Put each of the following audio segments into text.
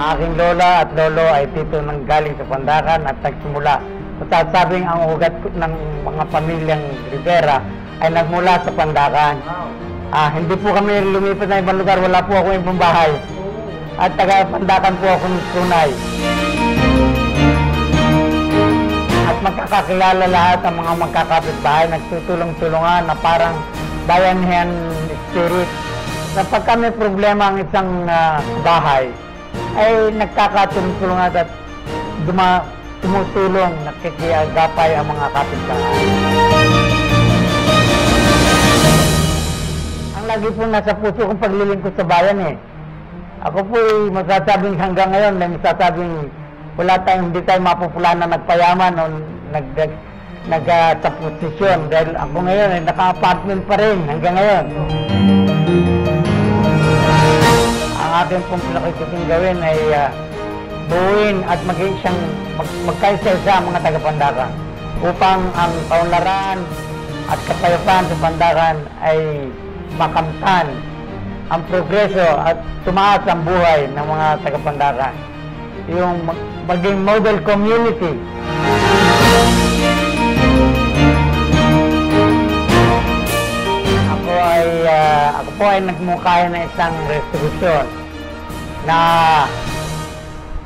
Ang aking lola at lolo ay dito nang galing sa Pandakan at nagsimula. Masasabing ang ugat ng mga pamilyang Rivera ay nagmula sa Pandakan. Ah, hindi po kami lumipat na ibang lugar, wala po ako ibang bahay. At taga Pandakan po ako ng tunay. At magkakakilala lahat ang mga magkakapitbahay, nagtutulong-tulungan na parang bayanihan spirit. Kapag kami problema ang isang ah, bahay, ay nagkakatulong-tulungan at duma, tumutulong, nakikiyagapay ang mga kapitbahay. Ang lagi po nasa puso kong paglilingkod sa bayan eh. Ako po ay masasabing hanggang ngayon, may masasabing wala tayong, hindi tayo mapupula na nagpayaman o nag, nag, nag posisyon. Dahil ako ngayon ay naka-apartment pa rin hanggang ngayon. Ang akin pong pinakikuting gawin ay ah, buuin at maging siyang mag, magkaisa-isa mga taga-Pandakan upang ang kaunlaran at kapayapaan sa Pandakan ay makamtan ang progreso at tumaas ang buhay ng mga taga-Pandakan. Yung mag- maging model community. Ako ay ah, ako po ay nagmukha ng isang resolusyon na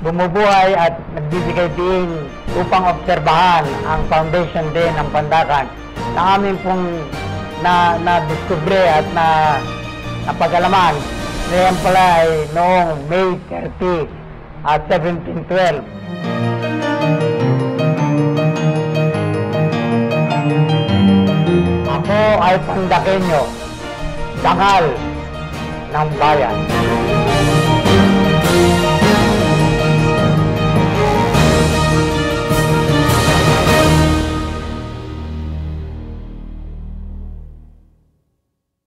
bumubuhay at nagbibigay din upang obserbahan ang foundation din ng Pandakan na amin pong na na-discover at na napagalaman na yan pala ay noong May 30 at 1712. Ako ay pandakenyo, dangal ng bayan.